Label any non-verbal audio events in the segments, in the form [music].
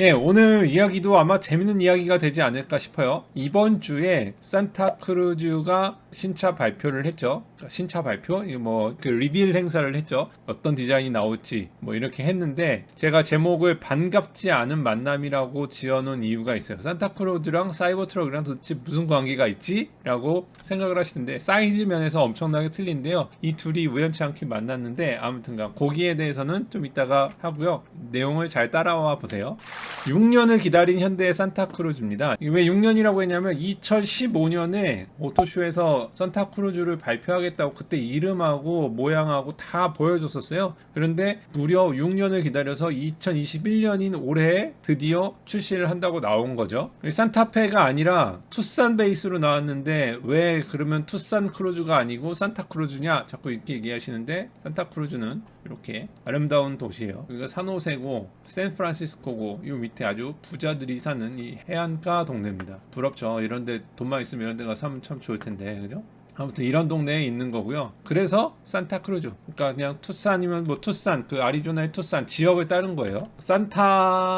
예, 오늘 이야기도 아마 재밌는 이야기가 되지 않을까 싶어요. 이번 주에 산타크루즈가 신차 발표를 했죠. 그러니까 신차 발표, 뭐그 리빌 행사를 했죠. 어떤 디자인이 나올지 뭐 이렇게 했는데 제가 제목을 반갑지 않은 만남이라고 지어놓은 이유가 있어요. 산타크루즈랑 사이버 트럭이랑 도대체 무슨 관계가 있지?라고 생각을 하시는데 사이즈 면에서 엄청나게 틀린데요. 이 둘이 우연치 않게 만났는데 아무튼간 거기에 대해서는 좀 이따가 하고요. 내용을 잘 따라와 보세요. 6년을 기다린 현대의 산타크루즈입니다. 왜 6년이라고 했냐면 2015년에 오토쇼에서 산타크루즈를 발표하 겠다고 그때 이름하고 모양하고 다 보여줬었어요. 그런데 무려 6년을 기다려서 2021년인 올해 드디어 출시를 한다고 나온 거죠. 산타페가 아니라 투싼 베이스로 나왔는데 왜 그러면 투싼 크루즈가 아니고 산타 크루즈냐 자꾸 이렇게 얘기하시는데 산타 크루즈는 이렇게 아름다운 도시예요. 여기가 산호세고 샌프란시스코고 이 밑에 아주 부자들이 사는 이 해안가 동네입니다. 부럽죠. 이런데 돈만 있으면 이런 데 가서 사면 참 좋을 텐데 그죠? 아무튼 이런 동네에 있는 거고요. 그래서 산타크루즈. 그러니까 그냥 투싼이면 뭐 투싼 그 아리조나의 투싼 지역을 따른 거예요. 산타페랑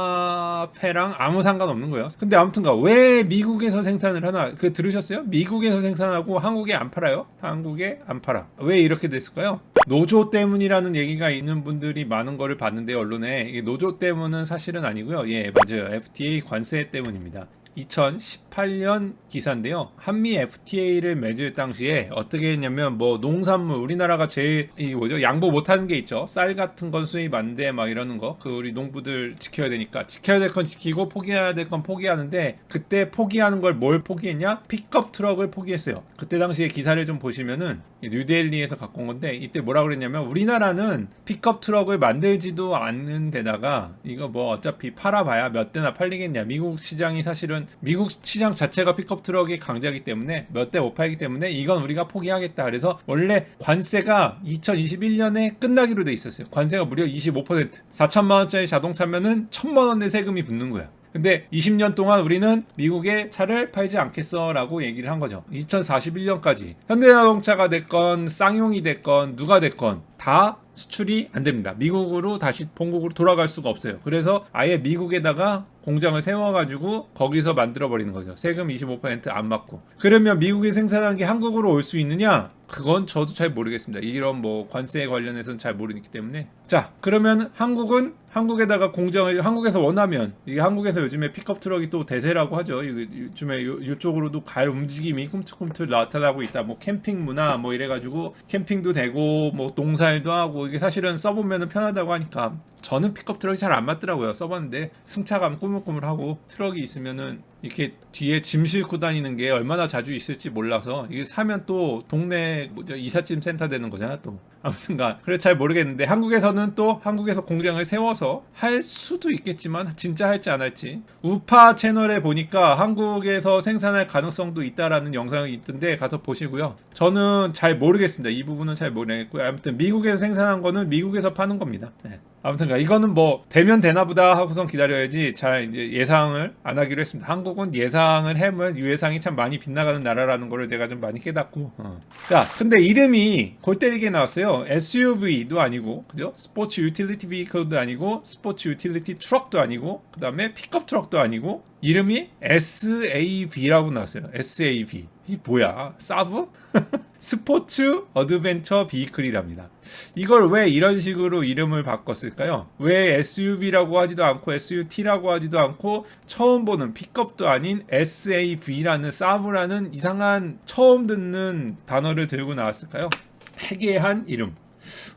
아무 상관없는 거예요. 근데 아무튼가 왜 미국에서 생산을 하나? 그 들으셨어요? 미국에서 생산하고 한국에 안 팔아요? 한국에 안 팔아. 왜 이렇게 됐을까요? 노조 때문이라는 얘기가 있는 분들이 많은 거를 봤는데 언론에 노조 때문은 사실은 아니고요. 예, 맞아요. FTA 관세 때문입니다. 2018년 기사인데요. 한미 FTA를 맺을 당시에 어떻게 했냐면 뭐 농산물 우리나라가 제일 이 뭐죠 양보 못하는 게 있죠. 쌀 같은 건 수입 안 돼 막 이러는 거. 그 우리 농부들 지켜야 되니까 지켜야 될 건 지키고 포기해야 될 건 포기하는데 그때 포기하는 걸 뭘 포기했냐? 픽업 트럭을 포기했어요. 그때 당시에 기사를 좀 보시면은 이 뉴델리에서 갖고 온 건데 이때 뭐라 그랬냐면 우리나라는 픽업 트럭을 만들지도 않는 데다가 이거 뭐 어차피 팔아봐야 몇 대나 팔리겠냐. 미국 시장이 사실은 미국 시장 자체가 픽업 트럭이 강자이기 때문에 몇 대 못 팔기 때문에 이건 우리가 포기하겠다. 그래서 원래 관세가 2021년에 끝나기로 돼 있었어요. 관세가 무려 25% 4천만 원짜리 자동차면은 천만 원의 세금이 붙는 거야. 근데 20년 동안 우리는 미국에 차를 팔지 않겠어 라고 얘기를 한 거죠. 2041년까지 현대자동차가 됐건 쌍용이 됐건 누가 됐건 다 수출이 안 됩니다. 미국으로 다시 본국으로 돌아갈 수가 없어요. 그래서 아예 미국에다가 공장을 세워가지고 거기서 만들어 버리는 거죠. 세금 25%안 받고. 그러면 미국에 생산한 게 한국으로 올 수 있느냐? 그건 저도 잘 모르겠습니다. 이런 뭐 관세에 관련해서는 잘 모르기 때문에. 자, 그러면 한국은 한국에다가 공장을 한국에서 원하면 이게 한국에서 요즘에 픽업 트럭이 또 대세라고 하죠. 요- 요즘에 요, 요쪽으로도 갈 움직임이 꿈틀꿈틀 나타나고 있다. 뭐 캠핑 문화 뭐 이래가지고 캠핑도 되고 뭐 농사일도 하고 이게 사실은 써보면은 편하다고 하니까 저는 픽업 트럭이 잘 안 맞더라고요. 써봤는데 승차감 꾸물꾸물하고 트럭이 있으면은 이렇게 뒤에 짐 싣고 다니는 게 얼마나 자주 있을지 몰라서 이게 사면 또 동네 뭐죠 이삿짐 센터 되는 거잖아 또 아무튼간 그래 잘 모르겠는데 한국에서는 또 한국에서 공장을 세워서 할 수도 있겠지만 진짜 할지 안 할지. 우파 채널에 보니까 한국에서 생산할 가능성도 있다라는 영상이 있던데 가서 보시고요. 저는 잘 모르겠습니다. 이 부분은 잘 모르겠고요. 아무튼 미국에서 생산한 거는 미국에서 파는 겁니다. 네. 아무튼가 이거는 뭐 되면 되나 보다 하고선 기다려야지 잘 이제 예상을 안 하기로 했습니다. 한국은 예상을 해면 유예상이 참 많이 빗나가는 나라라는 거를 제가 좀 많이 깨닫고. 어. 자, 근데 이름이 골 때리게 나왔어요. SUV도 아니고, 그죠? 스포츠 유틸리티 비클도 아니고, 스포츠 유틸리티 트럭도 아니고, 그 다음에 픽업 트럭도 아니고, 이름이 SAV라고 나왔어요. SAV. 이 뭐야? 사브? [laughs] 스포츠 어드벤처 비클이랍니다. 이걸 왜 이런 식으로 이름을 바꿨을까요? 왜 SUV라고 하지도 않고 SUT라고 하지도 않고 처음 보는 픽업도 아닌 SAV라는 사브라는 이상한 처음 듣는 단어를 들고 나왔을까요? 해괴한 이름.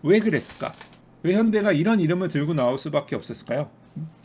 왜 그랬을까? 왜 현대가 이런 이름을 들고 나올 수밖에 없었을까요?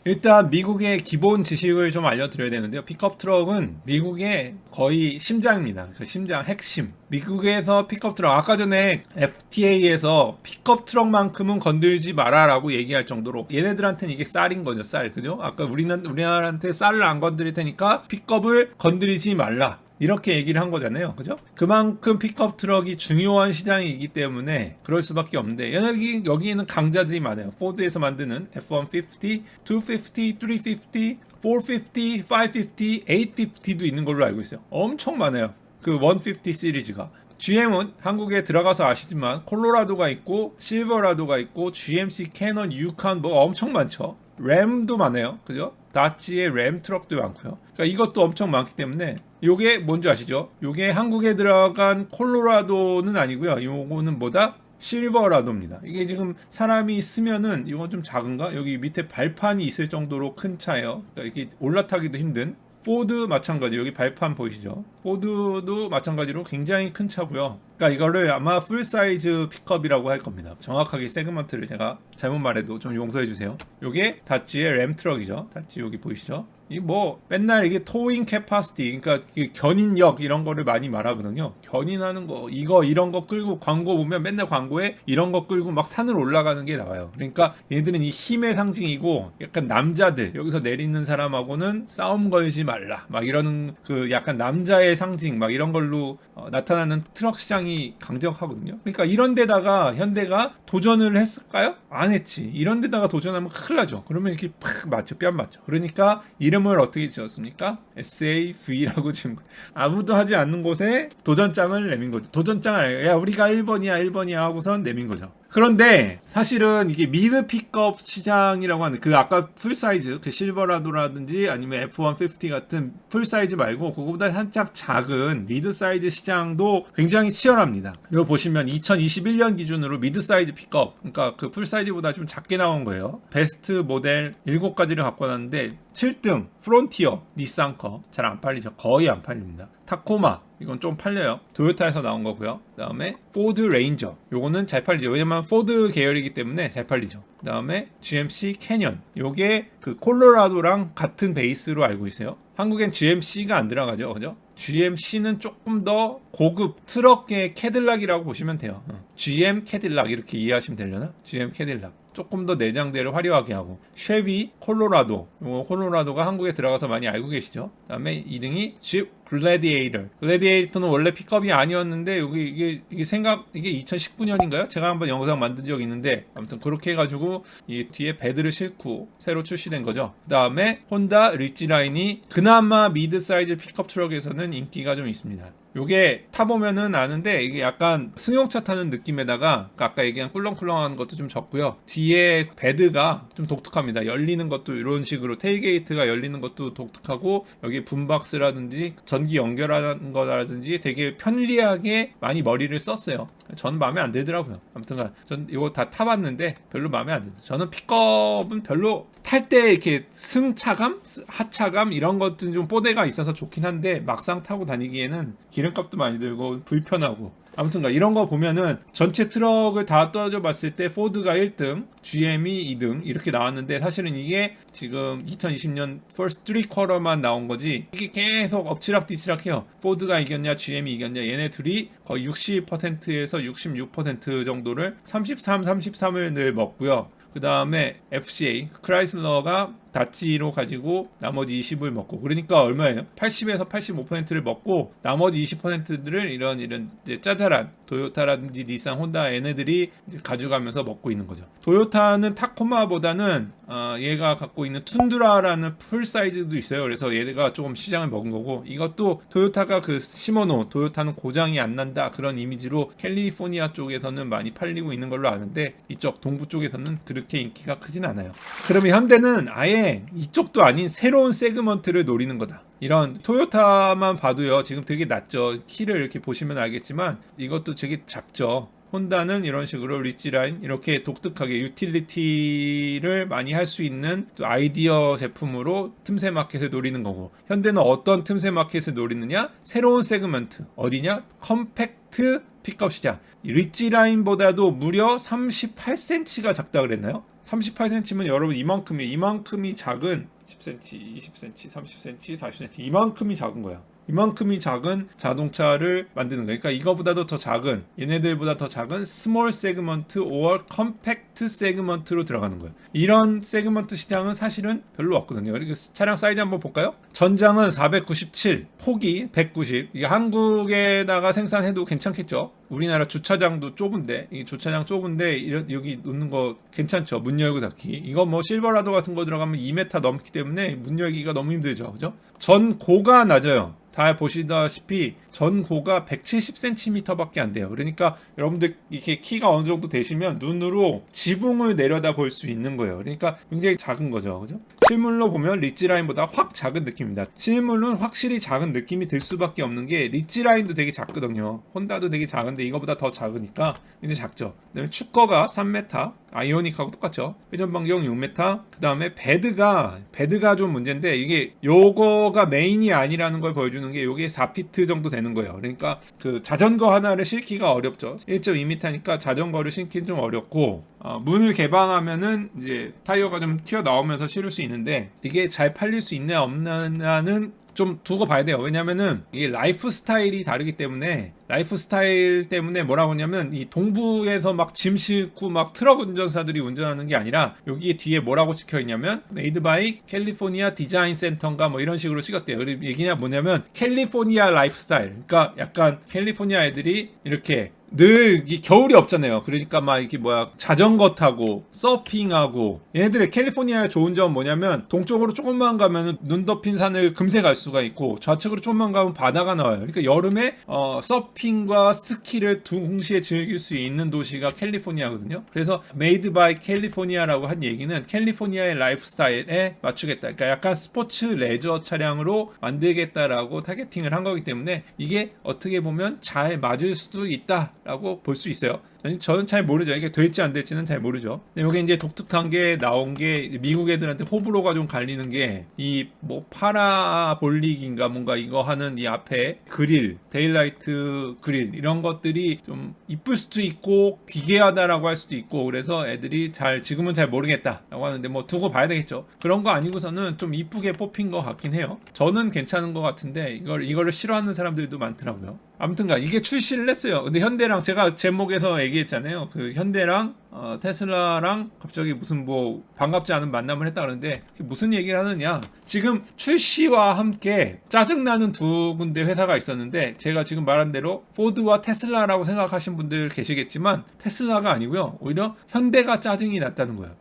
일단 미국의 기본 지식을 좀 알려드려야 되는데요. 픽업 트럭은 미국의 거의 심장입니다. 그 심장 핵심. 미국에서 픽업 트럭 아까 전에 FTA에서 픽업 트럭만큼은 건들지 마라라고 얘기할 정도로 얘네들한테는 이게 쌀인 거죠. 쌀 그죠? 아까 우리는 우리나라한테 쌀을 안 건드릴 테니까 픽업을 건드리지 말라. 이렇게 얘기를 한 거잖아요. 그죠? 그만큼 픽업 트럭이 중요한 시장이기 때문에 그럴 수밖에 없는데 여기 여기에는 강자들이 많아요. 포드에서 만드는 F150, 250, 350, 450, 550, 850도 있는 걸로 알고 있어요. 엄청 많아요. 그 150 시리즈가. GM은 한국에 들어가서 아시지만 콜로라도가 있고 실버라도가 있고 GMC 캐논 유칸 뭐 엄청 많죠. 램도 많아요. 그죠? 다치의 램 트럭도 많고요. 그러니까 이것도 엄청 많기 때문에 요게 뭔지 아시죠? 요게 한국에 들어간 콜로라도는 아니고요. 요거는 뭐다? 실버라도입니다. 이게 지금 사람이 쓰면은 이건 좀 작은가? 여기 밑에 발판이 있을 정도로 큰 차예요. 그러니까 이게 올라타기도 힘든. 포드 마찬가지 여기 발판 보이시죠? 포드도 마찬가지로 굉장히 큰 차고요. 그러니까 이거를 아마 풀 사이즈 픽업이라고 할 겁니다. 정확하게 세그먼트를 제가 잘못 말해도 좀 용서해 주세요. 요게 다찌의 램 트럭이죠. 다찌 여기 보이시죠? 이뭐 맨날 이게 토잉 캐파시티 그러니까 견인력 이런 거를 많이 말하거든요. 견인하는 거 이거 이런 거 끌고 광고 보면 맨날 광고에 이런 거 끌고 막 산을 올라가는 게 나와요. 그러니까 얘들은 이 힘의 상징이고 약간 남자들 여기서 내리는 사람하고는 싸움 걸지 말라 막 이러는 그 약간 남자의 상징 막 이런 걸로 어, 나타나는 트럭 시장이 강력하거든요. 그러니까 이런 데다가 현대가 도전을 했을까요? 안 했지. 이런 데다가 도전하면 큰일 나죠. 그러면 이렇게 팍 맞죠. 뺨 맞죠. 그러니까 이름 을 어떻게 지었습니까? SAV라고 지은 거. 아무도 하지 않는 곳에 도전장을 내민 거죠. 도전장을 야 우리가 1번이야 1번이야 하고선 내민 거죠. 그런데 사실은 이게 미드 픽업 시장이라고 하는 그 아까 풀 사이즈 그 실버라도라든지 아니면 F150 같은 풀 사이즈 말고 그거보다 살짝 작은 미드 사이즈 시장도 굉장히 치열합니다. 이거 보시면 2021년 기준으로 미드 사이즈 픽업 그러니까 그 풀 사이즈보다 좀 작게 나온 거예요. 베스트 모델 7가지를 갖고 왔는데 7등 프론티어 니산커 잘 안 팔리죠. 거의 안 팔립니다. 타코마 이건 좀 팔려요. 도요타에서 나온 거고요. 그다음에 포드 레인저 요거는 잘 팔리죠. 왜냐면 포드 계열이기 때문에 잘 팔리죠. 그다음에 GMC 캐년 요게 그 콜로라도랑 같은 베이스로 알고 있어요. 한국엔 GMC가 안 들어가죠. 그죠? GMC는 조금 더 고급 트럭계 캐딜락이라고 보시면 돼요. 어. GM 캐딜락 이렇게 이해하시면 되려나? GM 캐딜락. 조금 더 내장대를 화려하게 하고 쉐비 콜로라도 요 콜로라도가 한국에 들어가서 많이 알고 계시죠? 그다음에 2등이 집 글래디에이터. 글래디에이터는 원래 픽업이 아니었는데 여기 이게 이게 생각 이게 2019년인가요? 제가 한번 영상 만든 적 있는데 아무튼 그렇게 해가지고 이 뒤에 배드를 싣고 새로 출시된 거죠. 그다음에 혼다 리치 라인이 그나마 미드 사이즈 픽업 트럭에서는 인기가 좀 있습니다 요게 타보면은 아는데 이게 약간 승용차 타는 느낌에다가 아까 얘기한 꿀렁꿀렁한 것도 좀 적고요. 뒤에 베드가 좀 독특합니다. 열리는 것도 이런 식으로 테일게이트가 열리는 것도 독특하고 여기 붐박스라든지 전기 연결하는 거라든지 되게 편리하게 많이 머리를 썼어요. 전 마음에 안 들더라고요. 아무튼간 전 이거 다 타봤는데 별로 마음에 안 들어요. 저는 픽업은 별로 탈 때 이렇게 승차감, 하차감 이런 것들은 좀 뽀대가 있어서 좋긴 한데 막상 타고 다니기에는 기름값도 많이 들고 불편하고 아무튼가 이런 거 보면은 전체 트럭을 다 떨어져 봤을 때 포드가 1등, GM이 2등 이렇게 나왔는데 사실은 이게 지금 2020년 first 3쿼터만 나온 거지 이게 계속 엎치락뒤치락해요. 포드가 이겼냐, GM이 이겼냐 얘네 둘이 거의 60%에서 66% 정도를 33, 33을 늘 먹고요. 그 다음에 FCA 크라이슬러가 다찌로 가지고 나머지 20을 먹고 그러니까 얼마예요? 80에서 85%를 먹고 나머지 20%들을 이런 이런 이제 짜잘한 도요타라든지 니산, 혼다 얘네들이 가져가면서 먹고 있는 거죠. 도요타는 타코마보다는 어, 얘가 갖고 있는 툰드라라는 풀 사이즈도 있어요. 그래서 얘가 조금 시장을 먹은 거고 이것도 토요타가 그 시모노 도요타는 고장이 안 난다 그런 이미지로 캘리포니아 쪽에서는 많이 팔리고 있는 걸로 아는데 이쪽 동부 쪽에서는 그렇게 인기가 크진 않아요. 그러면 현대는 아예 이쪽도 아닌 새로운 세그먼트를 노리는 거다. 이런 토요타만 봐도요 지금 되게 낮죠. 키를 이렇게 보시면 알겠지만 이것도 되게 작죠. 혼다는 이런 식으로 리치라인 이렇게 독특하게 유틸리티를 많이 할 수 있는 또 아이디어 제품으로 틈새 마켓을 노리는 거고 현대는 어떤 틈새 마켓을 노리느냐 새로운 세그먼트 어디냐 컴팩트 픽업 시장 리치라인보다도 무려 38cm가 작다 그랬나요? 38cm면 여러분 이만큼이 이만큼이 작은 10cm, 20cm, 30cm, 40cm 이만큼이 작은 거야. 이만큼이 작은 자동차를 만드는 거예요. 그러니까 이거보다도 더 작은 얘네들보다 더 작은 스몰 세그먼트 or 컴팩트 세그먼트로 들어가는 거예요. 이런 세그먼트 시장은 사실은 별로 없거든요. 그리고 차량 사이즈 한번 볼까요? 전장은 497, 폭이 190. 이게 한국에다가 생산해도 괜찮겠죠. 우리나라 주차장도 좁은데 이 주차장 좁은데 이런 여기 놓는 거 괜찮죠? 문 열고 닫기. 이거 뭐 실버라도 같은 거 들어가면 2m 넘기 때문에 문 열기가 너무 힘들죠, 그죠? 전고가 낮아요. 다 보시다시피 전고가 170cm밖에 안 돼요. 그러니까 여러분들 이렇게 키가 어느 정도 되시면 눈으로 지붕을 내려다 볼 수 있는 거예요. 그러니까 굉장히 작은 거죠. 그죠? 실물로 보면 리지 라인보다 확 작은 느낌입니다. 실물은 확실히 작은 느낌이 들 수밖에 없는 게 리지 라인도 되게 작거든요. 혼다도 되게 작은데 이거보다 더 작으니까 이제 작죠. 그다음에 축거가 3m, 아이오닉하고 똑같죠. 회전 반경 6m. 그다음에 베드가 베드가 좀 문제인데 이게 요거가 메인이 아니라는 걸 보여주는 게 요게 4피트 정도 되는 거예요. 그러니까 그 자전거 하나를 싣기가 어렵죠. 1.2m니까 자전거를 싣기는 좀 어렵고 어, 문을 개방하면은 이제 타이어가 좀 튀어나오면서 실을 수 있는데 이게 잘 팔릴 수 있냐 없냐는 좀 두고 봐야 돼요. 왜냐면은 이게 라이프 스타일이 다르기 때문에 라이프 스타일 때문에 뭐라고 하냐면 이 동부에서 막 짐 싣고 막 트럭 운전사들이 운전하는 게 아니라 여기 뒤에 뭐라고 찍혀 있냐면 메이드 바이 캘리포니아 디자인 센터인가 뭐 이런 식으로 찍었대요. 얘기냐 뭐냐면 캘리포니아 라이프 스타일. 그러니까 약간 캘리포니아 애들이 이렇게 늘 이 겨울이 없잖아요. 그러니까 막 이렇게 뭐야 자전거 타고 서핑하고 얘네들의 캘리포니아의 좋은 점은 뭐냐면 동쪽으로 조금만 가면은 눈 덮인 산을 금세 갈 수가 있고 좌측으로 조금만 가면 바다가 나와요. 그러니까 여름에 어, 서핑과 스키를 동시에 즐길 수 있는 도시가 캘리포니아거든요. 그래서 메이드 바이 캘리포니아라고 한 얘기는 캘리포니아의 라이프 스타일에 맞추겠다. 그러니까 약간 스포츠 레저 차량으로 만들겠다라고 타겟팅을 한 거기 때문에 이게 어떻게 보면 잘 맞을 수도 있다. 라고 볼 수 있어요. 저는 잘 모르죠. 이게 될지 안 될지는 잘 모르죠. 근데 여기 이제 독특한 게 나온 게 미국 애들한테 호불호가 좀 갈리는 게 이 뭐 파라볼릭인가 뭔가 이거 하는 이 앞에 그릴, 데일라이트 그릴 이런 것들이 좀 이쁠 수도 있고 기괴하다라고 할 수도 있고 그래서 애들이 잘 지금은 잘 모르겠다라고 하는데 뭐 두고 봐야 되겠죠. 그런 거 아니고서는 좀 이쁘게 뽑힌 것 같긴 해요. 저는 괜찮은 것 같은데 이걸 이거를 싫어하는 사람들도 많더라고요. 아무튼간 이게 출시를 했어요. 근데 현대랑 제가 제목에서 얘기 했잖아요. 그 현대랑 어, 테슬라랑 갑자기 무슨 뭐 반갑지 않은 만남을 했다 그러는데 무슨 얘기를 하느냐? 지금 출시와 함께 짜증나는 두 군데 회사가 있었는데 제가 지금 말한 대로 포드와 테슬라라고 생각하신 분들 계시겠지만 테슬라가 아니고요. 오히려 현대가 짜증이 났다는 거예요.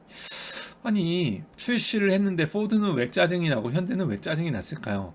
아니 출시를 했는데 포드는 왜 짜증이 나고 현대는 왜 짜증이 났을까요?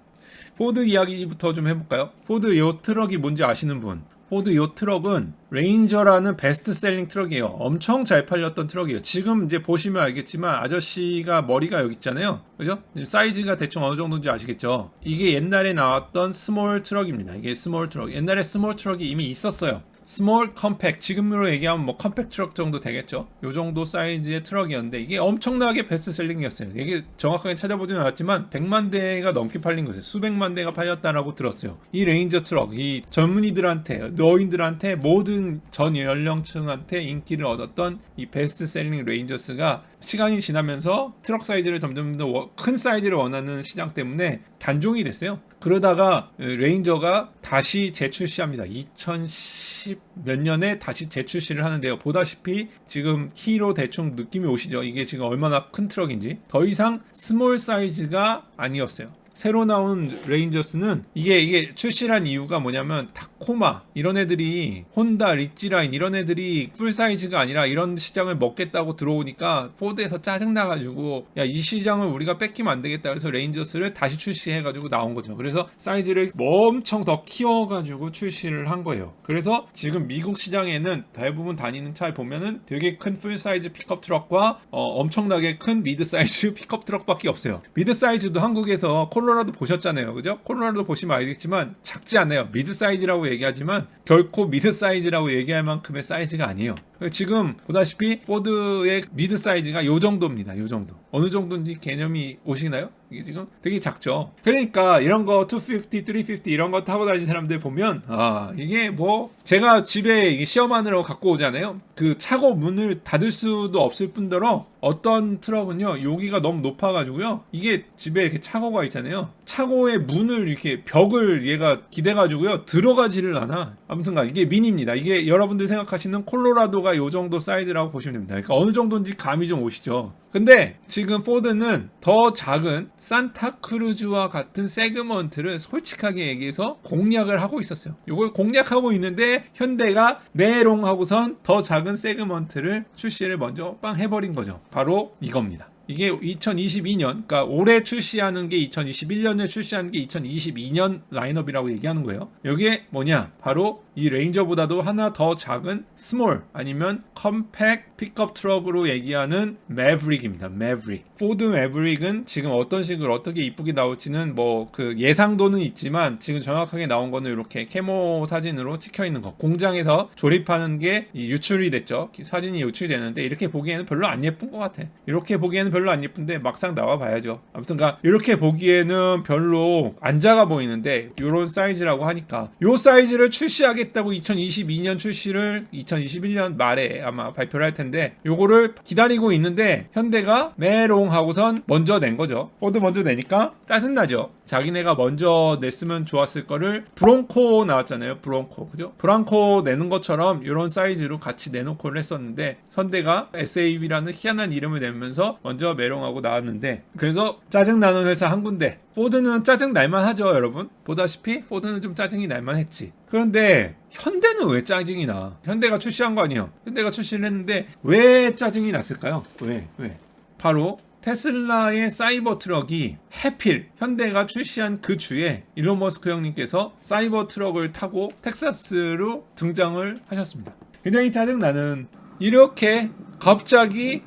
포드 이야기부터 좀 해볼까요? 포드 요 트럭이 뭔지 아시는 분? 포드 요 트럭은 레인저라는 베스트셀링 트럭이에요. 엄청 잘 팔렸던 트럭이에요. 지금 이제 보시면 알겠지만 아저씨가 머리가 여기 있잖아요. 그죠? 사이즈가 대충 어느 정도인지 아시겠죠? 이게 옛날에 나왔던 스몰 트럭입니다. 이게 스몰 트럭. 옛날에 스몰 트럭이 이미 있었어요. 스몰 컴팩 지금으로 얘기하면 뭐 컴팩 트럭 정도 되겠죠. 요 정도 사이즈의 트럭이었는데 이게 엄청나게 베스트셀링이었어요. 이게 정확하게 찾아보지는 않았지만 100만 대가 넘게 팔린 거예요. 수백만 대가 팔렸다라고 들었어요. 이 레인저 트럭 이 젊은이들한테 노인들한테 모든 전 연령층한테 인기를 얻었던 이 베스트셀링 레인저스가 시간이 지나면서 트럭 사이즈를 점점 더 큰 사이즈를 원하는 시장 때문에 단종이 됐어요. 그러다가 레인저가 다시 재출시합니다. 2010 몇 년에 다시 재출시를 하는데요. 보다시피 지금 키로 대충 느낌이 오시죠? 이게 지금 얼마나 큰 트럭인지. 더 이상 스몰 사이즈가 아니었어요. 새로 나온 레인저스는 이게 이게 출시한 이유가 뭐냐면 타코마 이런 애들이 혼다 리치라인 이런 애들이 풀 사이즈가 아니라 이런 시장을 먹겠다고 들어오니까 포드에서 짜증 나가지고 야 이 시장을 우리가 뺏기면 안 되겠다 그래서 레인저스를 다시 출시해가지고 나온 거죠. 그래서 사이즈를 엄청 더 키워가지고 출시를 한 거예요. 그래서 지금 미국 시장에는 대부분 다니는 차를 보면은 되게 큰 풀 사이즈 픽업 트럭과 어, 엄청나게 큰 미드 사이즈 [laughs] 픽업 트럭밖에 없어요. 미드 사이즈도 한국에서 콜로라도 보셨잖아요. 그죠? 콜로라도 보시면 알겠지만 작지 않아요. 미드 사이즈라고 얘기하지만 결코 미드 사이즈라고 얘기할 만큼의 사이즈가 아니에요. 지금 보다시피 포드의 미드 사이즈가 요 정도입니다. 요 정도. 어느 정도인지 개념이 오시나요? 이게 지금 되게 작죠. 그러니까 이런 거 250, 350 이런 거 타고 다니는 사람들 보면 아 이게 뭐 제가 집에 시험하느라고 갖고 오잖아요. 그 차고 문을 닫을 수도 없을 뿐더러 어떤 트럭은요 여기가 너무 높아가지고요 이게 집에 이렇게 차고가 있잖아요 차고의 문을 이렇게 벽을 얘가 기대가지고요 들어가지를 않아. 아무튼가 이게 미니입니다. 이게 여러분들 생각하시는 콜로라도 가 요 정도 사이즈라고 보시면 됩니다. 그러니까 어느 정도인지 감이 좀 오시죠. 근데 지금 포드는 더 작은 산타크루즈와 같은 세그먼트를 솔직하게 얘기해서 공략을 하고 있었어요. 이걸 공략하고 있는데 현대가 메롱 하고선 더 작은 세그먼트를 출시를 먼저 빵 해버린 거죠. 바로 이겁니다. 이게 2022년, 그러니까 올해 출시하는 게 2021년에 출시하는 게 2022년 라인업이라고 얘기하는 거예요. 여기에 뭐냐? 바로 이 레인저보다도 하나 더 작은 스몰 아니면 컴팩 픽업 트럭으로 얘기하는 매브릭입니다. 매브릭. 포드 매브릭은 지금 어떤 식으로 어떻게 이쁘게 나올지는 뭐 그 예상도는 있지만 지금 정확하게 나온 거는 이렇게 캐모 사진으로 찍혀 있는 거. 공장에서 조립하는 게이 유출이 됐죠. 사진이 유출이 되는데 이렇게 보기에는 별로 안 예쁜 것 같아. 이렇게 보기에는 별로 안 예쁜데 막상 나와 봐야죠. 아무튼 가 이렇게 보기에는 별로 안 작아 보이는데 이런 사이즈라고 하니까 요 사이즈를 출시하 겠다고 2022년 출시를 2021년 말에 아마 발표를 할 텐데 요거를 기다리고 있는데 현대가 메롱 하고선 먼저 낸 거죠. 포드 먼저 내니까 짜증나죠. 자기네가 먼저 냈으면 좋았을 거를 브론코 나왔잖아요. 브론코 그죠? 브랑코 내는 것처럼 이런 사이즈로 같이 내놓고를 했었는데 현대가 SAB라는 희한한 이름을 내면서 먼저 메롱하고 나왔는데 그래서 짜증 나는 회사 한 군데. 포드는 짜증 날만 하죠 여러분. 보다시피 포드는 좀 짜증이 날만 했지. 그런데 현대는 왜 짜증이 나? 현대가 출시한 거 아니에요. 현대가 출시를 했는데 왜 짜증이 났을까요? 왜 왜? 바로 테슬라의 사이버 트럭이 해필 현대가 출시한 그 주에 일론 머스크 형님께서 사이버 트럭을 타고 텍사스로 등장을 하셨습니다. 굉장히 짜증나는 이렇게 갑자기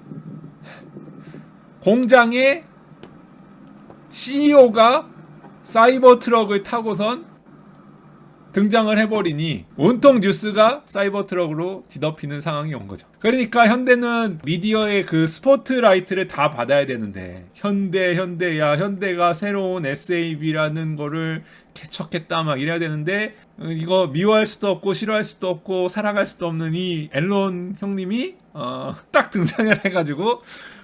공장의 CEO가 사이버 트럭을 타고선 등장을 해버리니 온통 뉴스가 사이버 트럭으로 뒤덮이는 상황이 온 거죠. 그러니까 현대는 미디어의 그 스포트라이트를 다 받아야 되는데 현대 현대야 현대가 새로운 SAB라는 거를 개척했다 막 이래야 되는데 어, 이거 미워할 수도 없고 싫어할 수도 없고 사랑할 수도 없는 이 앨런 형님이 어, 딱 등장을 해가지고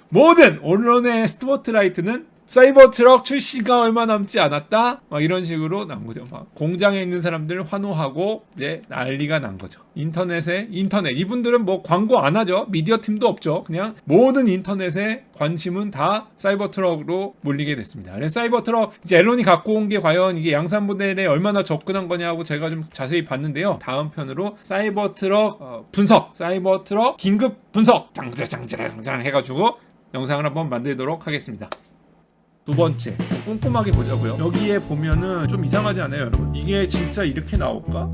모든 언론의 스포트라이트는 사이버 트럭 출시가 얼마 남지 않았다. 막 이런 식으로 난 거죠. 막 공장에 있는 사람들 환호하고 이제 난리가 난 거죠. 인터넷에 인터넷 이분들은 뭐 광고 안 하죠. 미디어 팀도 없죠. 그냥 모든 인터넷에 관심은 다 사이버 트럭으로 몰리게 됐습니다. 그래서 사이버 트럭 이제 앨런이 갖고 온 게 과연 이게 양산 모델에 얼마나 접근한 거냐고 제가 좀 자세히 봤는데요. 다음 편으로 사이버 트럭 어, 분석, 사이버 트럭 긴급 분석 장자장자장 장장 해가지고 영상을 한번 만들도록 하겠습니다. 두 번째 꼼꼼하게 보자고요. 여기에 보면은 좀 이상하지 않아요, 여러분? 이게 진짜 이렇게 나올까?